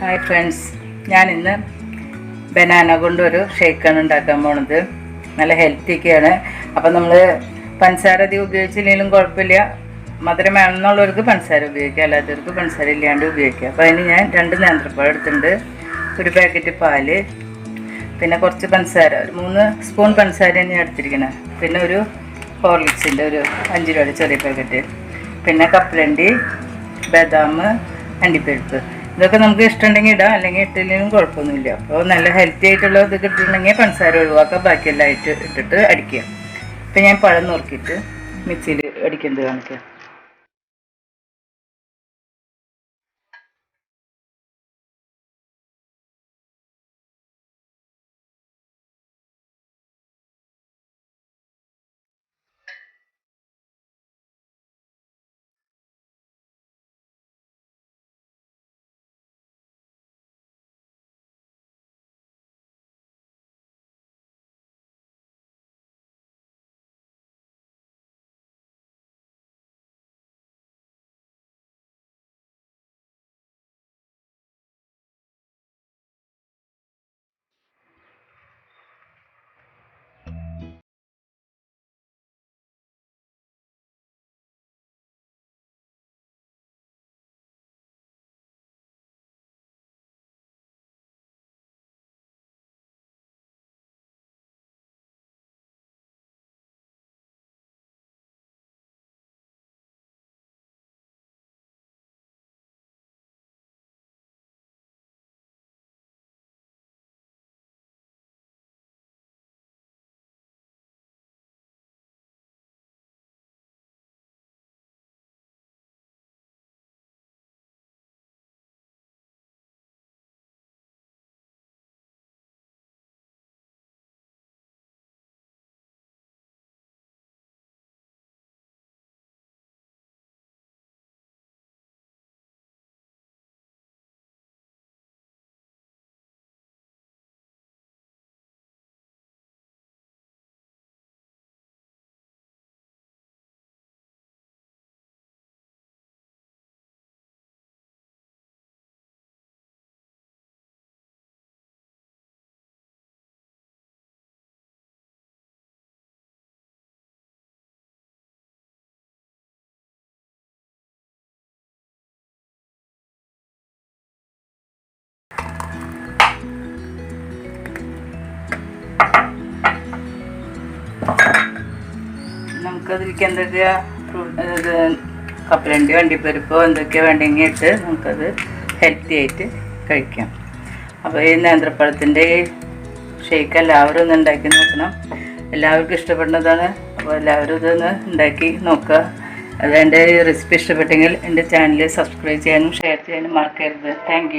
Hi friends ഞാൻ ഇന്ന് banana കൊണ്ടൊരു ഷേക്കാണ് ഉണ്ടാക്കാൻ പോണത്. നല്ല ഹെൽത്തിയൊക്കെയാണ് അപ്പം നമ്മൾ പഞ്ചസാര അധികം ഉപയോഗിച്ചില്ലെങ്കിലും കുഴപ്പമില്ല. മധുരം വേണമെന്നുള്ളവർക്ക് പഞ്ചസാര ഉപയോഗിക്കുക അല്ലാത്തവർക്ക് പഞ്ചസാര ഇല്ലാണ്ട് ഉപയോഗിക്കുക അപ്പോൾ അതിന് ഞാൻ രണ്ട് നേന്ത്രപ്പഴം എടുത്തിട്ടുണ്ട്. ഒരു പാക്കറ്റ് പാൽ പിന്നെ കുറച്ച് പഞ്ചസാര. ഒരു മൂന്ന് സ്പൂൺ പഞ്ചസാര ഞാൻ എടുത്തിരിക്കുന്നത് പിന്നെ ഒരു ഹോർലിക്സിന്റെ ഒരു അഞ്ച് രൂപയുടെ ചെറിയ പാക്കറ്റ് പിന്നെ കപ്പലണ്ടി ബദാം അണ്ടിപ്പരിപ്പ്. ഇതൊക്കെ നമുക്ക് ഇഷ്ടമുണ്ടെങ്കിൽ ഇടാം. അല്ലെങ്കിൽ ഇട്ടില്ലെങ്കിലും കുഴപ്പമൊന്നുമില്ല. അപ്പോൾ നല്ല ഹെൽത്തി ആയിട്ടുള്ള ഇത് കിട്ടുന്നുണ്ടെങ്കിൽ പഞ്ചസാര ഒഴിവാക്കുക ബാക്കിയെല്ലാം ആയിട്ട് ഇട്ടിട്ട് അടിക്കുക. ഇപ്പം ഞാൻ പഴം നുറുക്കിയിട്ട് മിക്സിയിൽ അടിക്കുന്നത് കാണിക്കാം. നമുക്കതിലേക്ക് എന്തൊക്കെയാ ഇത് കപ്പലണ്ടി വണ്ടിപ്പരിപ്പോ എന്തൊക്കെയാ വേണ്ടെങ്കിൽ ഇട്ട് നമുക്കത് ഹെൽത്തി ആയിട്ട് കഴിക്കാം. അപ്പോൾ ഈ നേന്ത്രപ്പഴത്തിന്റെ ഷേക്ക് എല്ലാവരും ഒന്ന് ഉണ്ടാക്കി നോക്കണം. എല്ലാവർക്കും ഇഷ്ടപ്പെടുന്നതാണ്. അപ്പോൾ എല്ലാവരും ഇതൊന്ന് ഉണ്ടാക്കി നോക്കുക. അത് എന്റെ റെസിപ്പി ഇഷ്ടപ്പെട്ടെങ്കിൽ എന്റെ ചാനൽ സബ്സ്ക്രൈബ് ചെയ്യാനും ഷെയർ ചെയ്യാനും മറക്കരുത്. താങ്ക്